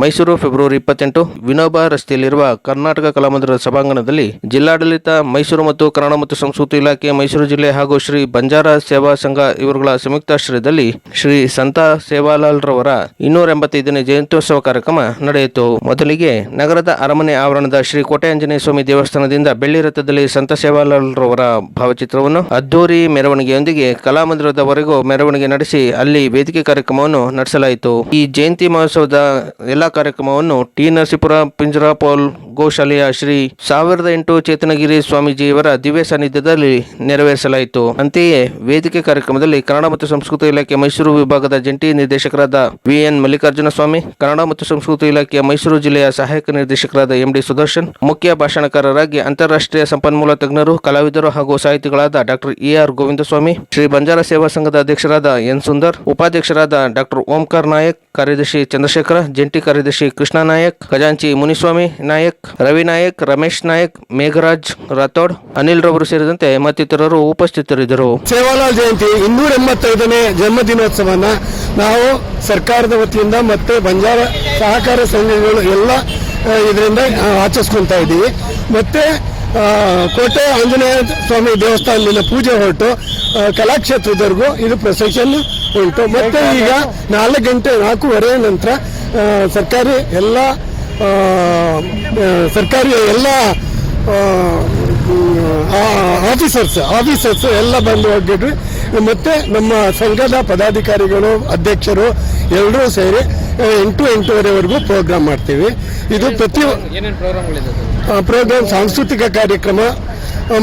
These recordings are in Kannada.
ಮೈಸೂರು, ಫೆಬ್ರವರಿ ಇಪ್ಪತ್ತೆಂಟು, ವಿನೋಬ ರಸ್ತೆಯಲ್ಲಿರುವ ಕರ್ನಾಟಕ ಕಲಾಮಂದಿರದ ಸಭಾಂಗಣದಲ್ಲಿ ಜಿಲ್ಲಾಡಳಿತ, ಮೈಸೂರು ಮತ್ತು ಕನ್ನಡ ಮತ್ತು ಸಂಸ್ಕೃತಿ ಇಲಾಖೆ, ಮೈಸೂರು ಜಿಲ್ಲೆ ಹಾಗೂ ಶ್ರೀ ಬಂಜಾರ ಸೇವಾ ಸಂಘ ಇವರುಗಳ ಸಂಯುಕ್ತಾಶ್ರಯದಲ್ಲಿ ಶ್ರೀ ಸಂತ ಸೇವಾಲಾಲ್ ರವರ ಇನ್ನೂರ ಎಂಬತ್ತೈದನೇ ಜಯಂತ್ಯೋತ್ಸವ ಕಾರ್ಯಕ್ರಮ ನಡೆಯಿತು. ಮೊದಲಿಗೆ ನಗರದ ಅರಮನೆ ಆವರಣದ ಶ್ರೀ ಕೋಟೆ ಆಂಜನೇಯ ಸ್ವಾಮಿ ದೇವಸ್ಥಾನದಿಂದ ಬೆಳ್ಳಿ ರಥದಲ್ಲಿ ಸಂತ ಸೇವಾಲಾಲ್ ರವರ ಭಾವಚಿತ್ರವನ್ನು ಅದ್ದೂರಿ ಮೆರವಣಿಗೆಯೊಂದಿಗೆ ಕಲಾಮಂದಿರದವರೆಗೂ ಮೆರವಣಿಗೆ ನಡೆಸಿ ಅಲ್ಲಿ ವೇದಿಕೆ ಕಾರ್ಯಕ್ರಮವನ್ನು ನಡೆಸಲಾಯಿತು. ಈ ಜಯಂತಿ ಮಹೋತ್ಸವದ ಎಲ್ಲಾ ಕಾರ್ಯಕ್ರಮವನ್ನು ಟಿ ನರಸೀಪುರ ಪಿಂಜರಾಪೋಲ್ ಗೋಶಾಲೆಯ ಶ್ರೀ ಸಾವಿರದ ಎಂಟು ಚೇತನಗಿರಿ ಸ್ವಾಮೀಜಿಯವರ ದಿವ್ಯ ಸಾನ್ನಿಧ್ಯದಲ್ಲಿ ನೆರವೇರಿಸಲಾಯಿತು. ಅಂತೆಯೇ ವೇದಿಕೆ ಕಾರ್ಯಕ್ರಮದಲ್ಲಿ ಕನ್ನಡ ಮತ್ತು ಸಂಸ್ಕೃತಿ ಇಲಾಖೆ ಮೈಸೂರು ವಿಭಾಗದ ಜಂಟಿ ನಿರ್ದೇಶಕರಾದ ವಿ ಎನ್ ಮಲ್ಲಿಕಾರ್ಜುನ ಸ್ವಾಮಿ, ಕನ್ನಡ ಮತ್ತು ಸಂಸ್ಕೃತಿ ಇಲಾಖೆಯ ಮೈಸೂರು ಜಿಲ್ಲೆಯ ಸಹಾಯಕ ನಿರ್ದೇಶಕರಾದ ಎಂ ಡಿ ಸುದರ್ಶನ್, ಮುಖ್ಯ ಭಾಷಣಕಾರರಾಗಿ ಅಂತಾರಾಷ್ಟ್ರೀಯ ಸಂಪನ್ಮೂಲ ತಜ್ಞರು, ಕಲಾವಿದರು ಹಾಗೂ ಸಾಹಿತಿಗಳಾದ doctor E R Govindaswamy, Shri Banjara Seva ಸಂಘದ ಅಧ್ಯಕ್ಷರಾದ ಎನ್ ಸುಂದರ್, ಉಪಾಧ್ಯಕ್ಷರಾದ ಡಾಕ್ಟರ್ ಓಂಕಾರ್ ನಾಯಕ್, ಕಾರ್ಯದರ್ಶಿ ಚಂದ್ರಶೇಖರ, ಜಂಟಿ ಕಾರ್ಯದರ್ಶಿ ಕೃಷ್ಣ ನಾಯಕ್, ಖಜಾಂಚಿ ಮುನಿಸ್ವಾಮಿ ನಾಯಕ್ ರವಿ ನಾಯಕ್, ರಮೇಶ್ ನಾಯಕ್, ಮೇಘರಾಜ್, ರಾಥೋಡ್, ಅನಿಲ್ ರವರು ಸೇರಿದಂತೆ ಮತ್ತಿತರರು ಉಪಸ್ಥಿತರಿದ್ದರು. ಸೇವಾಲಾಲ್ ಜಯಂತಿ ಇನ್ನೂರ ಎಂಬತ್ತೈದನೇ ಜನ್ಮದಿನೋತ್ಸವನ ನಾವು ಸರ್ಕಾರದ ವತಿಯಿಂದ ಮತ್ತೆ ಬಂಜಾರ ಸಹಕಾರ ಸಂಘಗಳು ಎಲ್ಲ ಇದರಿಂದ ಆಚರಿಸ್ಕೊಂತಾ ಇದ್ದೀವಿ. ಮತ್ತೆ ಕೋಟೆ ಆಂಜನೇಯ ಸ್ವಾಮಿ ದೇವಸ್ಥಾನದಿಂದ ಪೂಜೆ ಹೊರಟು ಕಲಾಕ್ಷೇತ್ರದವರೆಗೂ ಇದು ಪ್ರೊಸೆಷನ್ ಉಂಟು. ಮತ್ತೆ ಈಗ ನಾಲ್ಕು ಗಂಟೆ, ನಾಲ್ಕೂವರೆ ನಂತರ ಸರ್ಕಾರಿ ಎಲ್ಲ ಸರ್ಕಾರಿ ಎಲ್ಲ ಆಫೀಸರ್ಸ್ ಆಫೀಸರ್ಸ್ ಎಲ್ಲ ಬಂದು ಹೋಗಿದ್ವಿ ಮತ್ತೆ ನಮ್ಮ ಸಂಘದ ಪದಾಧಿಕಾರಿಗಳು ಅಧ್ಯಕ್ಷರು ಎಲ್ಲರೂ ಸೇರಿ ಎಂಟು ಎಂಟೂವರೆವರೆಗೂ ಪ್ರೋಗ್ರಾಮ್ ಮಾಡ್ತೀವಿ. ಇದು ಪ್ರತಿ ಪ್ರೋಗ್ರಾಮ್ ಸಾಂಸ್ಕೃತಿಕ ಕಾರ್ಯಕ್ರಮ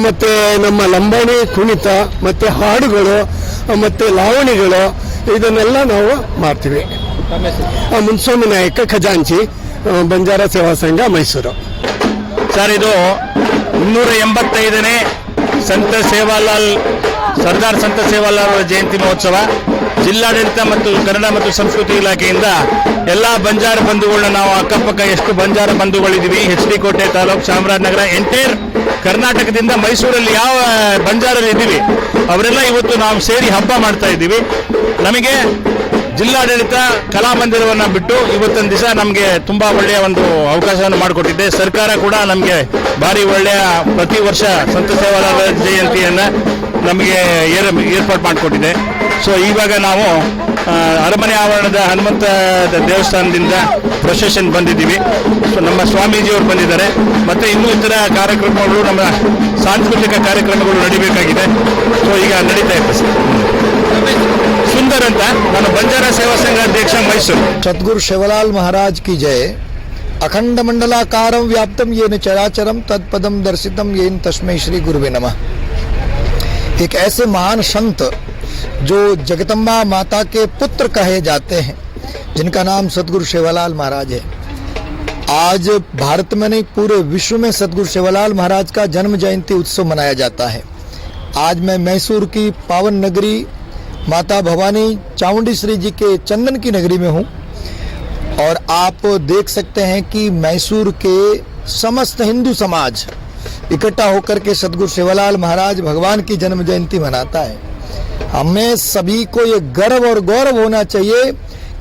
ಮತ್ತೆ ನಮ್ಮ ಲಂಬಾಣಿ ಕುಣಿತ ಮತ್ತೆ ಹಾಡುಗಳು ಮತ್ತೆ ಲಾವಣಿಗಳು ಇದನ್ನೆಲ್ಲ ನಾವು ಮಾಡ್ತೀವಿ. ಮುನ್ಸ್ವಾಮಿ ನಾಯಕ ಖಜಾಂಚಿ. ಬಂಜಾರ ಸೇವಾ ಸಂಘ ಮೈಸೂರು. ಸರ್, ಇದು ಮುನ್ನೂರ ಎಂಬತ್ತೈದನೇ ಸಂತ ಸೇವಾಲಾಲ್, ಸರ್ದಾರ್ ಸಂತ ಸೇವಾಲಾಲ್ ಅವರ ಜಯಂತಿ ಮಹೋತ್ಸವ. ಜಿಲ್ಲಾಡಳಿತ ಮತ್ತು ಕನ್ನಡ ಮತ್ತು ಸಂಸ್ಕೃತಿ ಇಲಾಖೆಯಿಂದ ಎಲ್ಲ ಬಂಜಾರ ಬಂಧುಗಳನ್ನ ನಾವು ಅಕ್ಕಪಕ್ಕ ಎಷ್ಟು ಬಂಜಾರ ಬಂಧುಗಳಿದ್ದೀವಿ ಎಚ್ ಡಿ ಕೋಟೆ ತಾಲೂಕು, ಚಾಮರಾಜನಗರ, ಎಂಟೈರ್ ಕರ್ನಾಟಕದಿಂದ ಮೈಸೂರಲ್ಲಿ ಯಾವ ಬಂಜಾರಲ್ಲಿ ಇದ್ದೀವಿ ಅವರೆಲ್ಲ ಇವತ್ತು ನಾವು ಸೇರಿ ಹಬ್ಬ ಮಾಡ್ತಾ ಇದ್ದೀವಿ. ನಮಗೆ ಜಿಲ್ಲಾಡಳಿತ ಕಲಾಮಂದಿರವನ್ನು ಬಿಟ್ಟು ಇವತ್ತಿನ ದಿವಸ ನಮಗೆ ತುಂಬಾ ಒಳ್ಳೆಯ ಒಂದು ಅವಕಾಶವನ್ನು ಮಾಡಿಕೊಟ್ಟಿದೆ. ಸರ್ಕಾರ ಕೂಡ ನಮಗೆ ಭಾರಿ ಒಳ್ಳೆಯ ಪ್ರತಿ ವರ್ಷ ಸಂತ ಸೇವಾಲಾಲ ಜಯಂತಿಯನ್ನ ನಮಗೆ ಏರ್ ಏರ್ಪಾಡು ಮಾಡಿಕೊಟ್ಟಿದೆ. ಸೊ ಇವಾಗ ನಾವು ಅರಮನೆ ಆವರಣದ ಹನುಮಂತ ದೇವಸ್ಥಾನದಿಂದ ಪ್ರೊಸೆಷನ್ ಬಂದಿದ್ದೀವಿ. ಸೊ ನಮ್ಮ ಸ್ವಾಮೀಜಿಯವರು ಬಂದಿದ್ದಾರೆ. ಮತ್ತೆ ಇನ್ನೂ ಇತರ ಕಾರ್ಯಕ್ರಮಗಳು ನಮ್ಮ ಸಾಂಸ್ಕೃತಿಕ ಕಾರ್ಯಕ್ರಮಗಳು ನಡಿಬೇಕಾಗಿದೆ. ಸೊ ಈಗ ನಡೀತಾ ಇದೆ. ಸುಂದರ್ ಅಂತ ನಾನು ಬಂಜಾರ ಸೇವಾ ಸಂಘ ಅಧ್ಯಕ್ಷ ಮೈಸೂರು सदगुरु शिवलाल महाराज की जय अखंड मंडलाकारं व्याप्तम येन चराचरम तत्पदम दर्शितम येन तस्मै श्री गुरुवे नमः एक ऐसे महान संत जो जगदम्बा माता के पुत्र कहे जाते हैं जिनका नाम सदगुरु शिवलाल महाराज है आज भारत में नहीं पूरे विश्व में सदगुरु शिवलाल महाराज का जन्म जयंती उत्सव मनाया जाता है आज मैं मैसूर की पावन नगरी माता भवानी चामुंडी श्री जी के चंदन की नगरी में हूँ। और आप देख सकते हैं कि मैसूर के समस्त हिंदू समाज इकट्ठा होकर के सदगुरु शिवलाल महाराज भगवान की जन्म जयंती मनाता है। हमें सभी को ये गर्व और गौरव होना चाहिए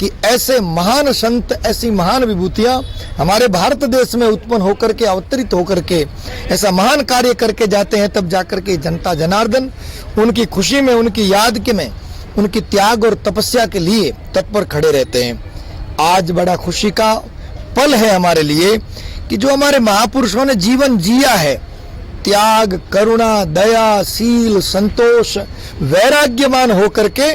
कि ऐसे महान संत, ऐसी महान विभूतियाँ हमारे भारत देश में उत्पन्न होकर के, अवतरित होकर के, ऐसा महान कार्य करके जाते हैं, तब जाकर के जनता जनार्दन, उनकी खुशी में, उनकी याद के में उनकी त्याग और तपस्या के लिए तत्पर खड़े रहते हैं। आज बड़ा खुशी का पल है हमारे लिए कि जो हमारे महापुरुषों ने जीवन जिया है, त्याग, करुणा, दया, सील, संतोष वैराग्यमान होकर के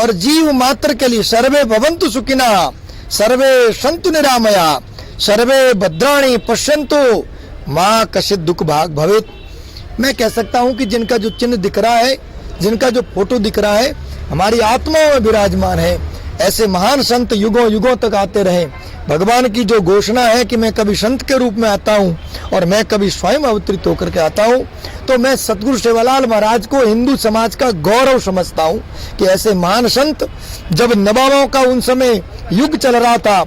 और जीव मात्र के लिए सर्वे भवंतु सुखिना, सर्वे संतु निरामया, सर्वे भद्राणी पश्यंतु, माँ कशित दुख भाग भवित। मैं कह सकता हूँ कि जिनका जो चिन्ह दिख रहा है, जिनका जो फ़ोटो दिख रहा है हमारी आत्माओं में विराजमान है। ऐसे महान संत युगों युगों तक आते रहे। भगवान की जो घोषणा है कि मैं कभी संत के रूप में आता हूँ और मैं कभी स्वयं अवतरित होकर के आता हूँ तो मैं सतगुरु सेवालाल महाराज को हिंदू समाज का गौरव समझता हूँ कि ऐसे महान संत जब नवाबों का उन समय युग चल रहा था,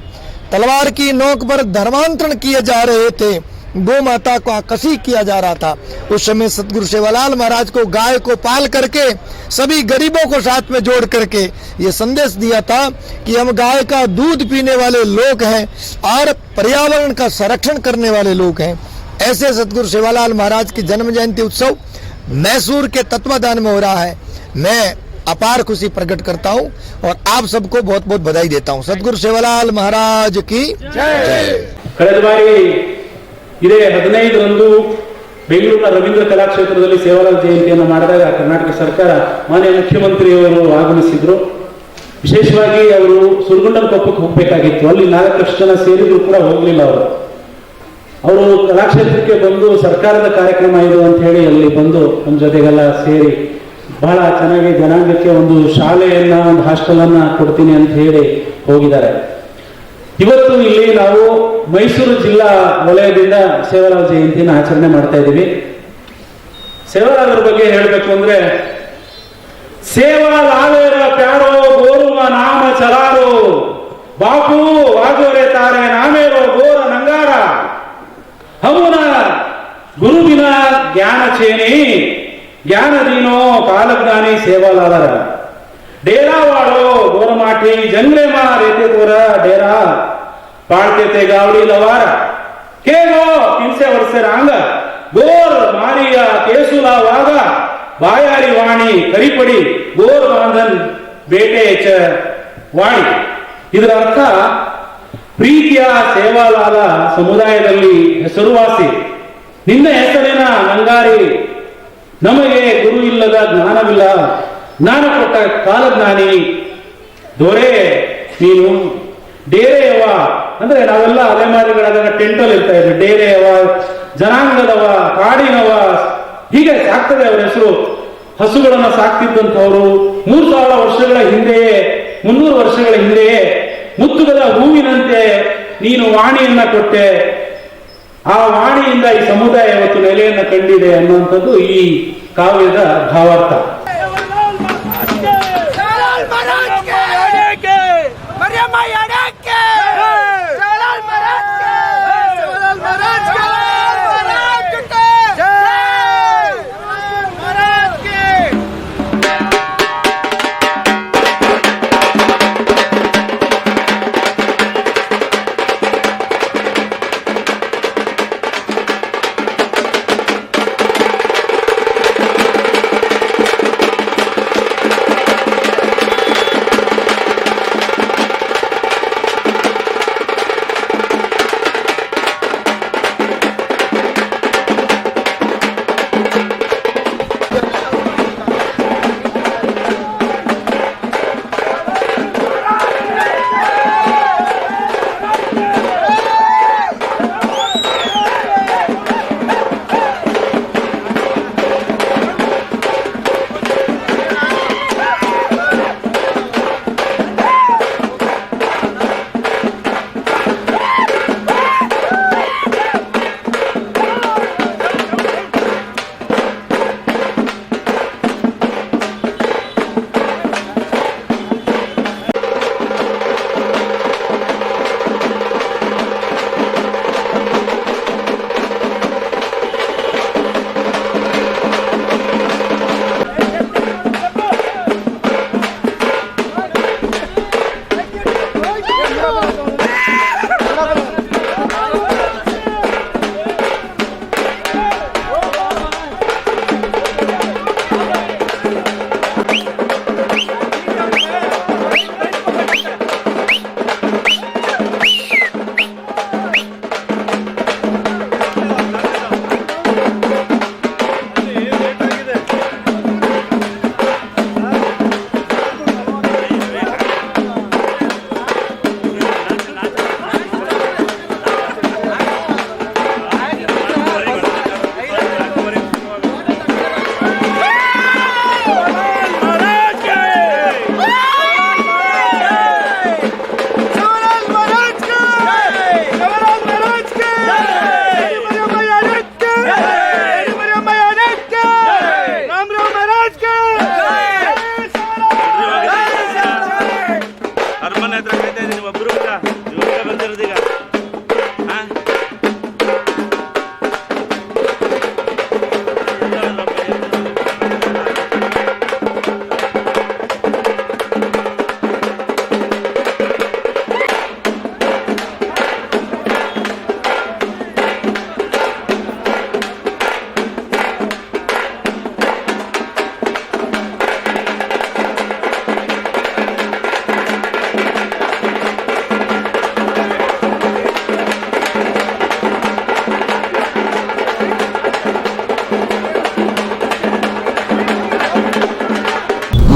तलवार की नोक पर धर्मांतरण किए जा रहे थे गो माता को आकसी किया जा रहा था। उस समय सतगुरु सेवालाल महाराज को गाय को पाल करके सभी गरीबों को साथ में जोड़ करके ये संदेश दिया था कि हम गाय का दूध पीने वाले लोग हैं और पर्यावरण का संरक्षण करने वाले लोग हैं। ऐसे सतगुरु सेवालाल महाराज की जन्म जयंती उत्सव मैसूर के तत्वाधान में हो रहा है। मैं अपार खुशी प्रकट करता हूँ और आप सबको बहुत बहुत बधाई देता हूँ। सतगुरु सेवालाल महाराज की जय। ಇದೇ ಹದಿನೈದರಂದು ಬೆಂಗಳೂರಿನ ರವೀಂದ್ರ ಕಲಾಕ್ಷೇತ್ರದಲ್ಲಿ ಸೇವಾಲಾಲ್ ಜಯಂತಿಯನ್ನು ಮಾಡಿದಾಗ ಕರ್ನಾಟಕ ಸರ್ಕಾರ ಮಾನ್ಯ ಮುಖ್ಯಮಂತ್ರಿಯವರು ಆಗಮಿಸಿದ್ರು. ವಿಶೇಷವಾಗಿ ಅವರು ಸುರಗುಂಡನ ಕೊಪ್ಪಕ್ಕೆ ಹೋಗಬೇಕಾಗಿತ್ತು. ಅಲ್ಲಿ ನಾಲ್ಕಷ್ಟು ಜನ ಸೇರಿದ್ರು ಕೂಡ ಹೋಗಲಿಲ್ಲ ಅವರು. ಅವರು ಕಲಾಕ್ಷೇತ್ರಕ್ಕೆ ಬಂದು ಸರ್ಕಾರದ ಕಾರ್ಯಕ್ರಮ ಇದು ಅಂತ ಹೇಳಿ ಅಲ್ಲಿ ಬಂದು ನಮ್ಮ ಜೊತೆಗೆಲ್ಲ ಸೇರಿ ಬಹಳ ಚೆನ್ನಾಗಿ ಜನಾಂಗಕ್ಕೆ ಒಂದು ಶಾಲೆಯನ್ನ, ಒಂದು ಹಾಸ್ಟೆಲ್ ಕೊಡ್ತೀನಿ ಅಂತ ಹೇಳಿ ಹೋಗಿದ್ದಾರೆ. ಇವತ್ತು ಇಲ್ಲಿ ನಾವು ಮೈಸೂರು ಜಿಲ್ಲಾ ವಲಯದಿಂದ ಸೇವಾಲಾಲ್ ಜಯಂತಿಯನ್ನು ಆಚರಣೆ ಮಾಡ್ತಾ ಇದ್ದೀವಿ. ಸೇವಾಲಾಲ್ ಬಗ್ಗೆ ಹೇಳಬೇಕು ಅಂದ್ರೆ, ಸೇವಾಲಾಲೇರ ಪ್ಯಾರೋ ಗೋರುವ ನಾಮ ಚಲಾರೋ, ಬಾಪು ವಾಗೋರೆ ತಾರೆ ನಾಮೇರೋ ಗೋರ ನಂಗಾರ. ಹಮುನ ಗುರುವಿನ ಜ್ಞಾನ ಚೇನಿ ಜ್ಞಾನದೀನೋ ಕಾಲಜ್ಞಾನಿ ಸೇವಾಲಾಲರ. ಡೇರಾವಾಡೋ ಗೋರಮಾಟಿ ಜಂಗ್ಲೆಮಾ ರೇತೆ ತೋರ ಡೇರಾ. ಕಾಣ್ತೇತೆ ಲವಾರ ಕೇಗೋ ಹಿಂಸೆ ವರ್ಷರಾಂಗ ಗೋರ್ ಮಾರಿಯ ಕೇಸುಲಾವಾಗ ಬಾಯಾರಿ ವಾಣಿ ಕರಿಪಡಿ. ಗೋರ್ ಬಾಂಧನ್ ಬೇಟೆ ಚ ವಾಣಿ. ಇದರ ಅರ್ಥ ಪ್ರೀತಿಯ ಸೇವಾಲಾಲ ಸಮುದಾಯದಲ್ಲಿ ಹೆಸರುವಾಸಿ. ನಿನ್ನ ಹೆಸರೇನ ನಂಗಾರಿ? ನಮಗೆ ಗುರು ಇಲ್ಲದ ಜ್ಞಾನವಿಲ್ಲ. ಜ್ಞಾನ ಕೊಟ್ಟ ಕಾಲಜ್ಞಾನಿ. ದೊರೆ ನೀನು. ಡೇರೆಯವ ಅಂದ್ರೆ ನಾವೆಲ್ಲ ಅಲೆಮಾರಿಗಳ ಟೆಂಟಲ್ಲಿ ಇರ್ತಾ ಇದ್ವಿ. ಡೇರೆಯವ, ಜನಾಂಗದವ, ಕಾಡಿನವ, ಹೀಗೆ ಸಾಕ್ತದೆ ಅವರ ಹೆಸರು. ಹಸುಗಳನ್ನ ಸಾಕ್ತಿದ್ದಂಥವ್ರು, ಮೂರು ಸಾವಿರ ವರ್ಷಗಳ ಹಿಂದೆಯೇ, ಮುನ್ನೂರು ವರ್ಷಗಳ ಹಿಂದೆಯೇ, ಮುತ್ತುಗದ ಹೂವಿನಂತೆ ನೀನು ವಾಣಿಯನ್ನ ಕೊಟ್ಟೆ. ಆ ವಾಣಿಯಿಂದ ಈ ಸಮುದಾಯ ಇವತ್ತು ನೆಲೆಯನ್ನ ಕಂಡಿದೆ ಅನ್ನುವಂಥದ್ದು ಈ ಕಾವ್ಯದ ಭಾವಾರ್ಥ.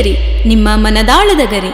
ಶ್ರೀಗರಿ ನಿಮ್ಮ ಮನದಾಳದ ಗರಿ.